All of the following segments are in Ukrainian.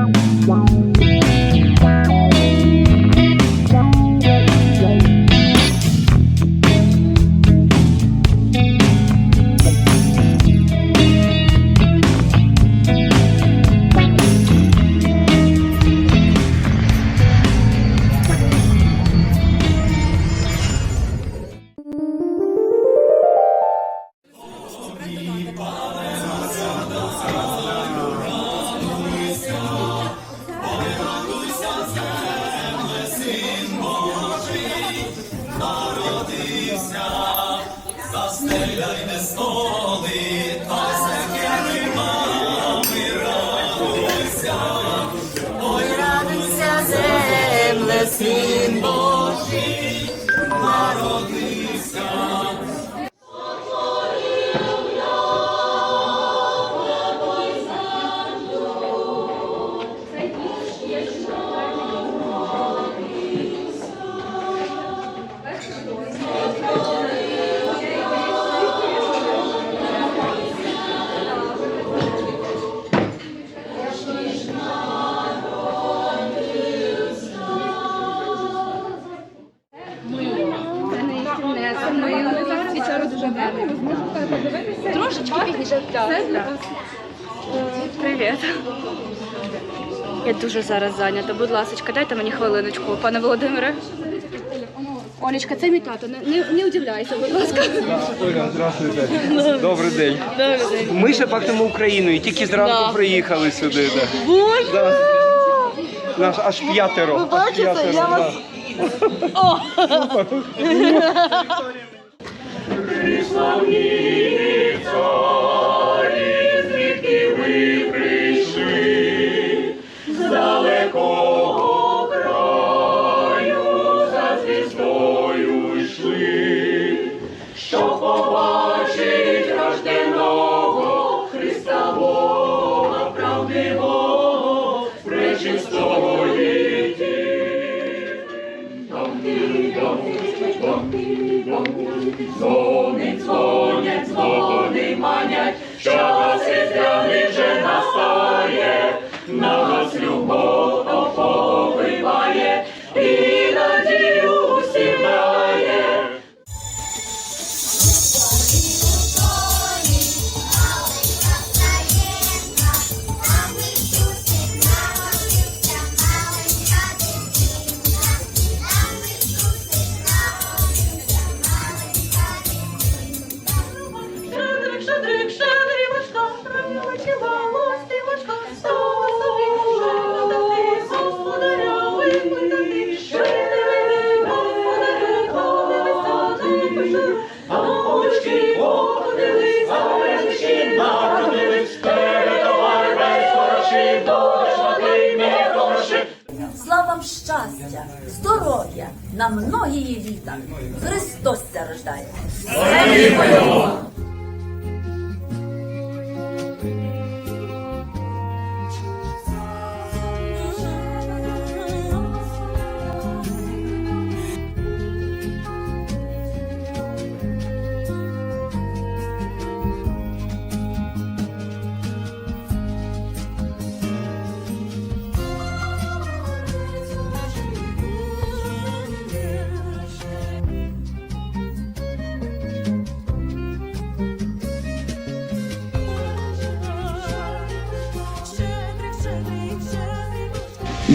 Wow. Wow. Радуйся, земле, син Божий, Трошечки пізніше. Привіт. Я дуже зараз зайнята. Будь ласка, дайте мені хвилиночку, пане Володимире. Олечка, це мій тато. Не, не, не удивляйся, будь ласка. Здравствуйте. Добрий день. Добрий день. Ми ще пахнемо Україною, тільки зранку Да. приїхали сюди. Да. Боже! Да. Нас аж п'ятеро. Ви аж бачите, п'ятеро, я да. Вас-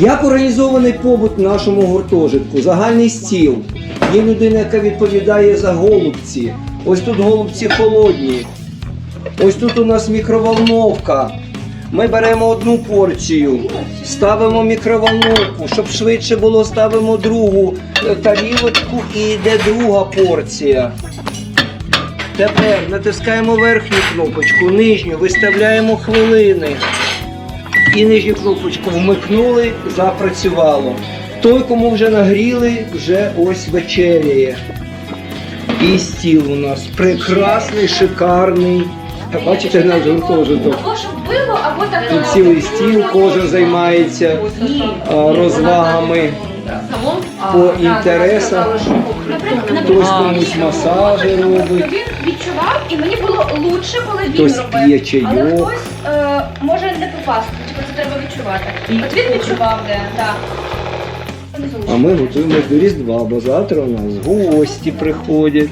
Як організований побут в нашому гуртожитку? Загальний стіл. Є людина, яка відповідає за голубці. Ось тут голубці холодні. Ось тут у нас мікроволновка. Ми беремо одну порцію, ставимо мікроволновку, щоб швидше було, ставимо другу е, тарілочку і йде друга порція. Тепер натискаємо верхню кнопочку, нижню, виставляємо хвилини і нижню кнопочку вмикнули, запрацювало. Той, кому вже нагріли, вже ось вечеряє. І стіл у нас прекрасний, шикарний. Та Бачите, наш гуртожиток. Тут цілий стіл, кожен займається розвагами по інтересах. Хтось комусь масажі робить, Він відчував, і мені було лучше, коли він робив. Але хтось е, може не попасти, треба відчувати. От він відчував, де, так. А ми готуємось до Різдва, бо завтра у нас гості приходять.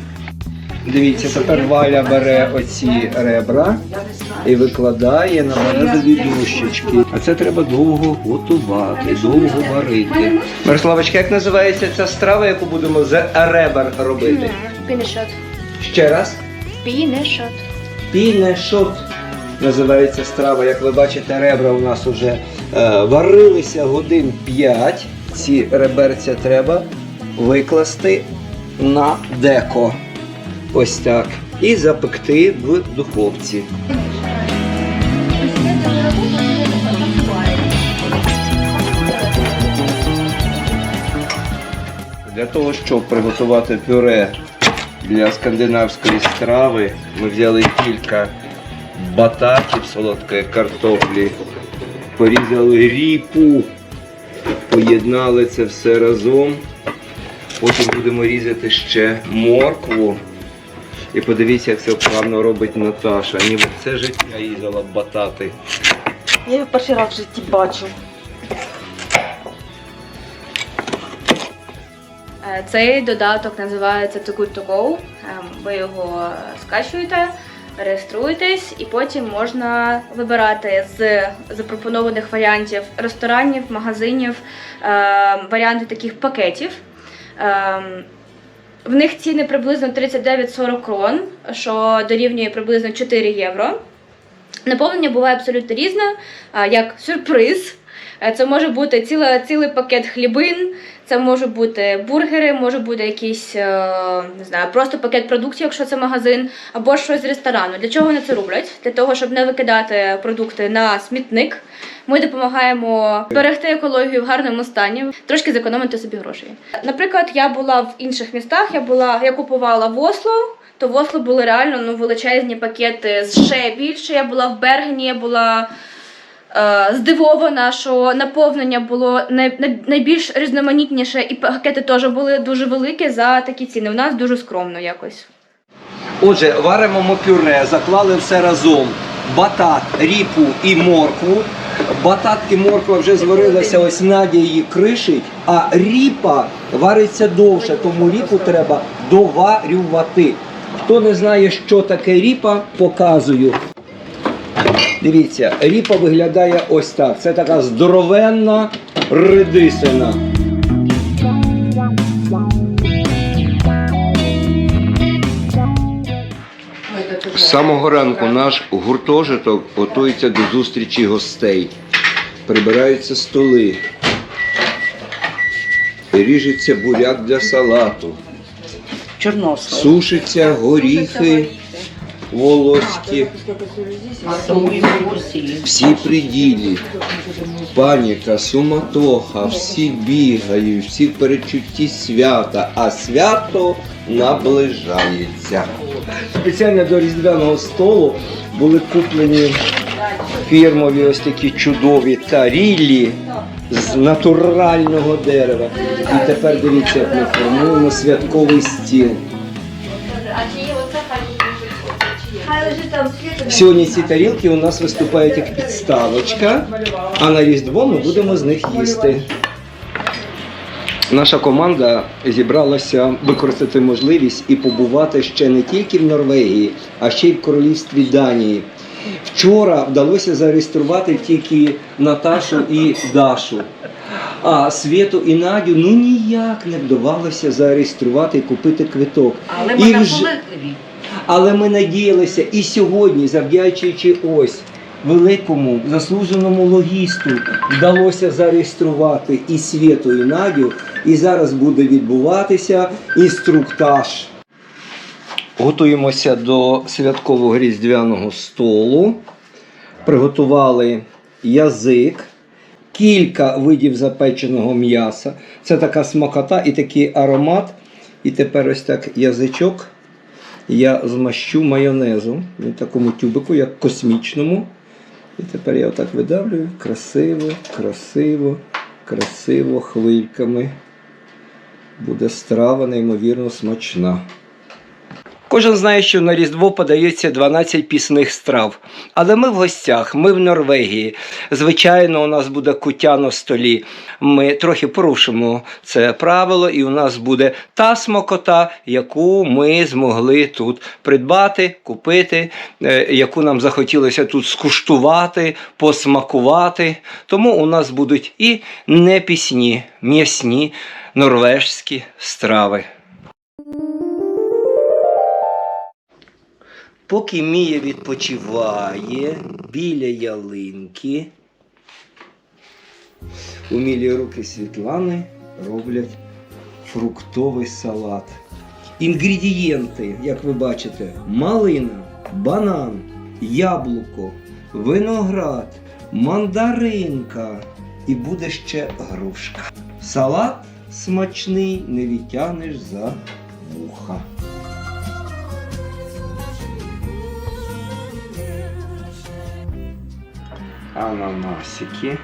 Дивіться, тепер Валя бере оці ребра і викладає на березові дощечки. А це треба довго готувати, довго варити. Мирославочка, як називається ця страва, яку будемо з ребер робити? Пінешот. Ще раз. Пінешот. Пінешот називається страва. Як ви бачите, ребра у нас вже е, варилися годин 5. Ці реберця треба викласти на деко. Ось так. І запекти в духовці. Для того, щоб приготувати пюре для скандинавської страви, ми взяли кілька бататів солодкої картоплі, порізали ріпу, поєднали це все разом. Потім будемо різати ще моркву. І подивіться, як це вправно робить Наташа. Ніби все життя їздила батати. Я його перший раз в житті бачу. Е, Цей додаток називається Too Good To Go. Ви його скачуєте, реєструєтесь, і потім можна вибирати з запропонованих варіантів ресторанів, магазинів, ем, варіанти таких пакетів. Ем, В них ціни приблизно 39-40 крон, що дорівнює приблизно 4 євро. Наповнення буває абсолютно різне, як сюрприз. Е, Це може бути ціла, цілий пакет хлібин, це може бути бургери, може бути якийсь е, не знаю, просто пакет продуктів, якщо це магазин, або щось з ресторану. Для чого вони це роблять? Для того, щоб не викидати продукти на смітник. Ми допомагаємо зберегти екологію в гарному стані, трошки зекономити собі грошей. Наприклад, я була в інших містах, я була, я купувала в Осло. То в Осло були реально ну, величезні пакети з ще більше. Я була в Бергені, я була здивована, що наповнення було най, най, найбільш різноманітніше, і пакети теж були дуже великі за такі ціни. У нас дуже скромно якось. Отже, варимо ми пюре, заклали все разом. Батат, ріпу і моркву. Батат і морква вже зварилася, ось Надя її кришить, а ріпа вариться довше, тому ріпу треба доварювати. Хто не знає, що таке ріпа, показую. Дивіться, ріпа виглядає ось так. Це така здоровенна редисина. З самого ранку наш гуртожиток готується до зустрічі гостей. Прибираються столи. Ріжеться буряк для салату. Чорнослав. Сушаться горіхи волоські. Всі приділі. Паніка, суматоха, всі бігають, всі в передчутті свята, а свято наближається. Спеціально до різдвяного столу були куплені фірмові ось такі чудові тарілі з натурального дерева. І тепер дивіться, як ми формуємо святковий стіл. Сьогодні ці тарілки у нас виступають як підставочка, а на Різдво ми будемо з них їсти. Наша команда зібралася використати можливість і побувати ще не тільки в Норвегії, а ще й в королівстві Данії. Вчора вдалося зареєструвати тільки Наташу і Дашу. А Світу і Надю ну ніяк не вдавалося зареєструвати і купити квиток. Але І ми вже- наполегливі. Але ми надіялися і сьогодні, завдячуючи ось великому заслуженому логісту, вдалося зареєструвати і Світу, і Надю. І зараз буде відбуватися інструктаж. Готуємося до святкового різдвяного столу. Приготували язик, кілька видів запеченого м'яса. Це така смакота і такий аромат. І тепер ось так язичок я змащу майонезом в такому тюбику, як космічному. І тепер я отак видавлюю красиво, красиво, красиво хвильками. Буде страва неймовірно смачна. Кожен знає, що на Різдво подається 12 пісних страв. Але ми в гостях, ми в Норвегії. Звичайно, у нас буде куття на столі. Ми трохи порушимо це правило, і у нас буде та смакота, яку ми змогли тут придбати, купити, е, яку нам захотілося тут скуштувати, посмакувати. Тому у нас будуть і непісні, м'ясні норвежські страви. Поки Мія відпочиває біля ялинки, умілі руки Світлани роблять фруктовий салат. Інгредієнти, як ви бачите, малина, банан, яблуко, виноград, мандаринка і буде ще грушка. Салат смачний, не відтягнеш за вуха. Ананасики.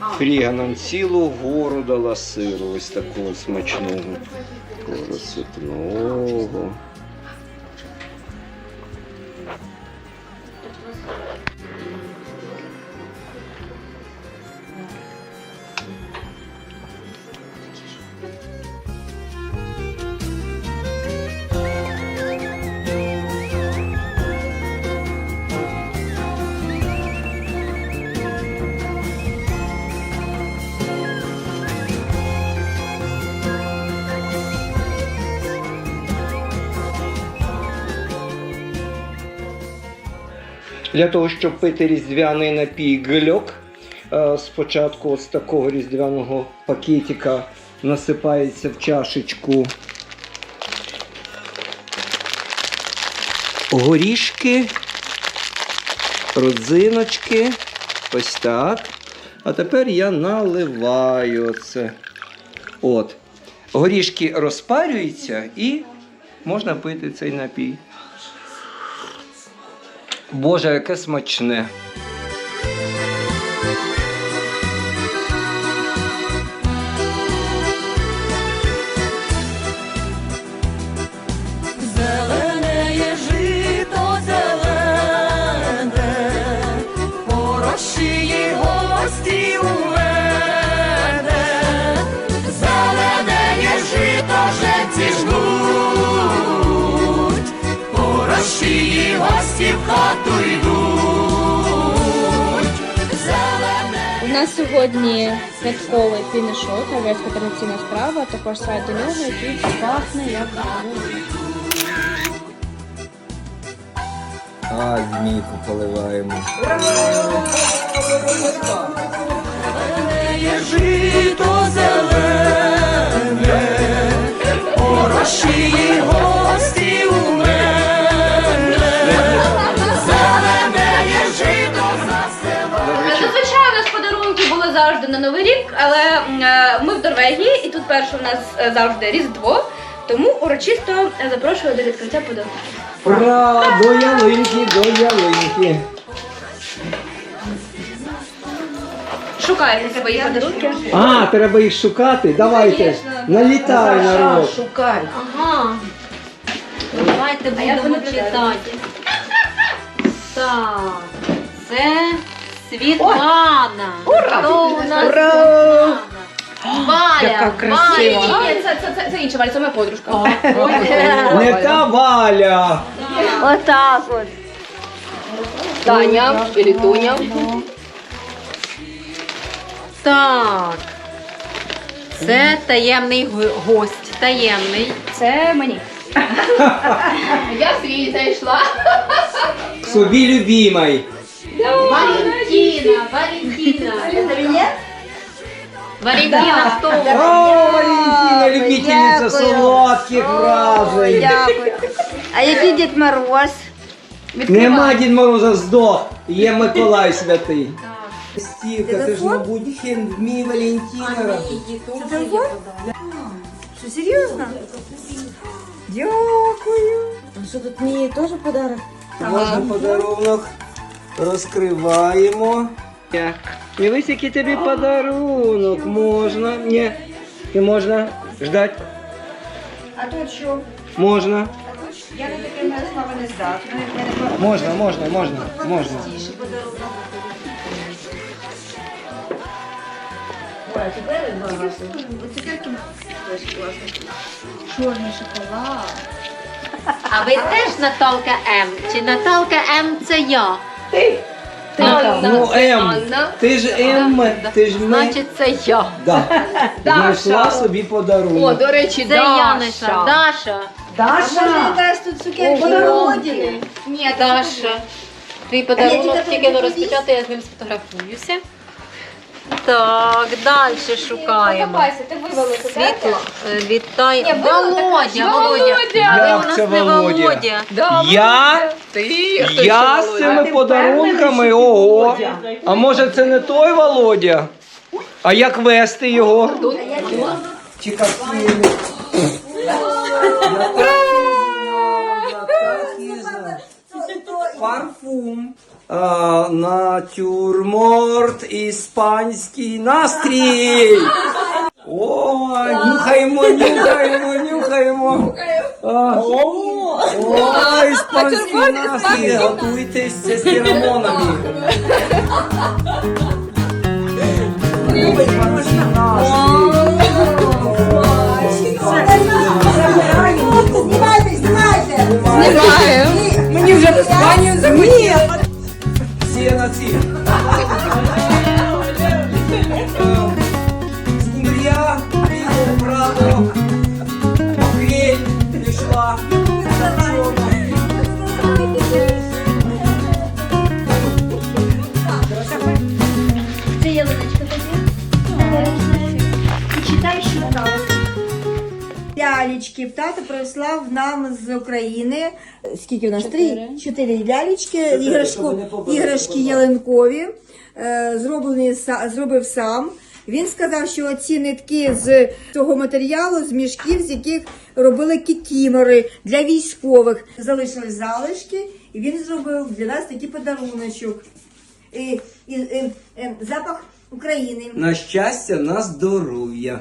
Фріга нам цілу гору дала сиру, ось такого смачного, такого Для того, щоб пити різдвяний напій гальок, е, спочатку з такого різдвяного пакетика насипається в чашечку горішки, родзиночки. Ось так. А тепер я наливаю це. От. Горішки розпарюються і можна пити цей напій. Боже, яке смачне. Порощиї гості у мене, нас сьогодні святковий пінишок, норвезька традиційна справа, також сайт до нього, який пахне як. А, змійку поливаємо. Але е, ми в Норвегії, і тут перше у нас е, завжди Різдво. Тому урочисто е, запрошую до відкриття подарунків. Ура! До ялинки, до ялинки. Шукайте свої подарунки. А, треба їх шукати. Давайте. Конечно. Налітай народ. Шукай. Ага. Давайте будемо читати. Так. Світлана. Хто у нас Світлана? Валя. Яка красива. Ні, ні, ні, це, це, це, це інша Валя, це моя подружка. Не та Валя. Отак от. Таня, Філітуня. Так. Це таємний го- гость. Таємний. Це мені. Я свій зайшла. Собі любімай. Валентина, Валентина. Валентина, хто? О, Валентина, любительниця солодких вражень. Дякую. А який Дід Мороз? Нема Дід Мороза здох, є Миколай святий. Стівка, це ж, мабуть, хендмі Валентина. Що, серйозно? Дякую. А що тут мені теж подарок? Можна подарунок. Розкриваємо. Дивись, який тобі подарунок. Можна. Ні. Не можна ждать. А тут що? Можна. Я на таке Мирослава не здатна. Можна, можна, можна, можна. Чорний шоколад. А ви теж Наталка М? Чи Наталка М це я? Ну, М. Ти ж М, ти ж ми. Значить, це я. Да. Знайшла собі подарунок. до речі, Це я знайшла. Даша. Даша! якась тут цукерки Ні, Даша. Твій подарунок тільки не розпочати, я з ним сфотографуюся. Так, далі шукаємо. Покопайся, ти вивели Світло, е, вітай. Володя, Володя. Як нас це не Володя? Володя. Я? Я з цими подарунками, ого. А може це не той Володя? А як вести його? Чи картини? Парфум. А, натюрморт, іспанський настрій. О, нюхаємо, нюхаємо, нюхаємо. А, О, іспанський настрій. Готуйтесь це з феромонами. Іспанський Знімайте, знімайте! Мені вже в Іспанію захотілося. Тато прислав нам з України. Скільки у нас? Три? Чотири лялечки. Іграшку, іграшки ялинкові. Е, Зроблені, зробив сам. Він сказав, що ці нитки з цього матеріалу, з мішків, з яких робили кікімори для військових. Залишились залишки, і він зробив для нас такий подаруночок. І, і, і, і, запах України. На щастя, на здоров'я.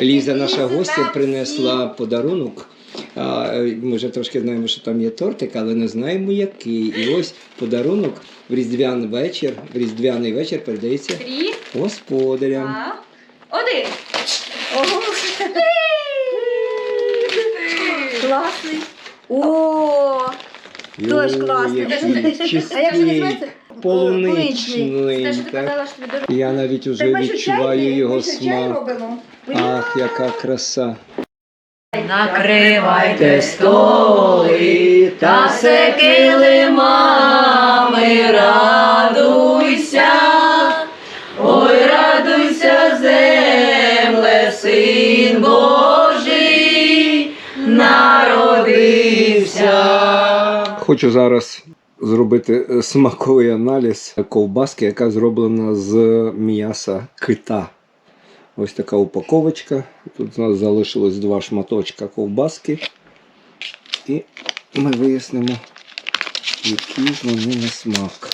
Ліза, наша гостя, принесла подарунок. А, Ми вже трошки знаємо, що там є тортик, але не знаємо який. І ось подарунок в різдвяний вечір. В різдвяний вечір передається Три, господарям. два, один. Класний. О, Дуже Йой, класно. який чистий, полуничний. Те, що ти казала, що тобі дуже Я навіть уже відчуваю його смак. Ах, яка краса. Накривайте столи та все килимами, радуйся, ой, радуйся, земле, син Божий, народився. Хочу зараз зробити е, смаковий аналіз ковбаски, яка зроблена з м'яса кита. Ось така упаковочка. Тут у нас залишилось два шматочка ковбаски. І ми вияснимо, які ж вони на смак.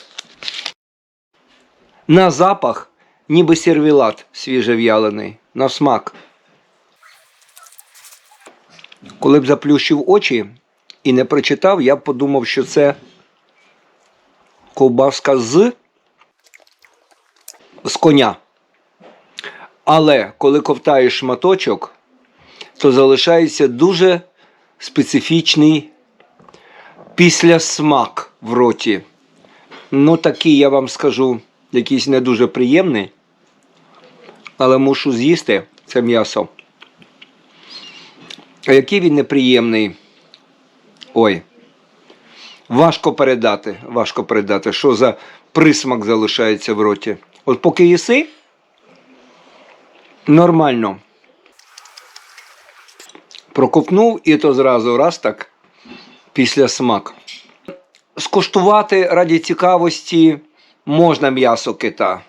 На запах, ніби сервілат свіжев'ялений. На смак. Коли б заплющив очі і не прочитав, я б подумав, що це ковбаска з, з коня. Але коли ковтаєш шматочок, то залишається дуже специфічний післясмак в роті. Ну, такий, я вам скажу, якийсь не дуже приємний. Але мушу з'їсти це м'ясо. А який він неприємний. Ой. Важко передати, важко передати, що за присмак залишається в роті. От поки їси, нормально. Проковтнув і то зразу раз так після смак. Скуштувати раді цікавості можна м'ясо кита,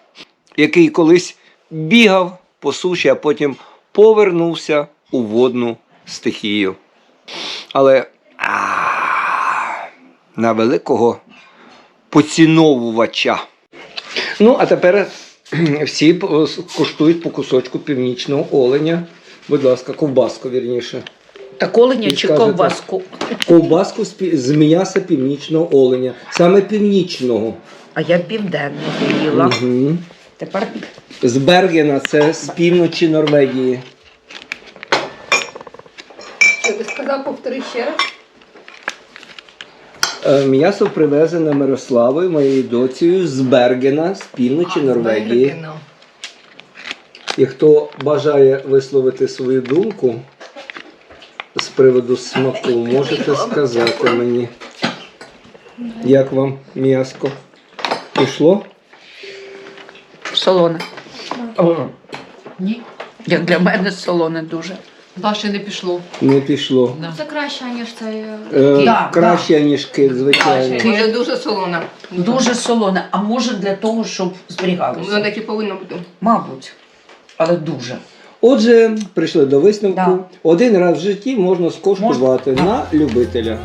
який колись бігав по суші, а потім повернувся у водну стихію. Але а, на великого поціновувача. Ну, а тепер всі по- куштують по кусочку північного оленя. Будь ласка, ковбаску вірніше. Так оленя чи скажете- ковбаску? Ковбаску з з м'яса північного оленя, саме північного. А я південного їла. Угу. Тепер З Бергена, це з півночі Норвегії. Що ти сказав, повтори ще раз? Е, М'ясо привезене Мирославою, моєю доцею, з Бергена, з півночі Норвегії. І хто бажає висловити свою думку з приводу смаку, можете сказати мені. Як вам м'яско? Пішло? солоне. Ні. Як для мене солоне дуже. Ваше не пішло. Не пішло. Це краще, ніж цей. Е, Да, краще, ніж кит, звичайно. Дуже, дуже солона. Дуже солоне, а може для того, щоб Воно зберігалося. так і повинно бути. Мабуть. Але дуже. Отже, прийшли до висновку. Да. Один раз в житті можна скоштувати Можна. на любителя.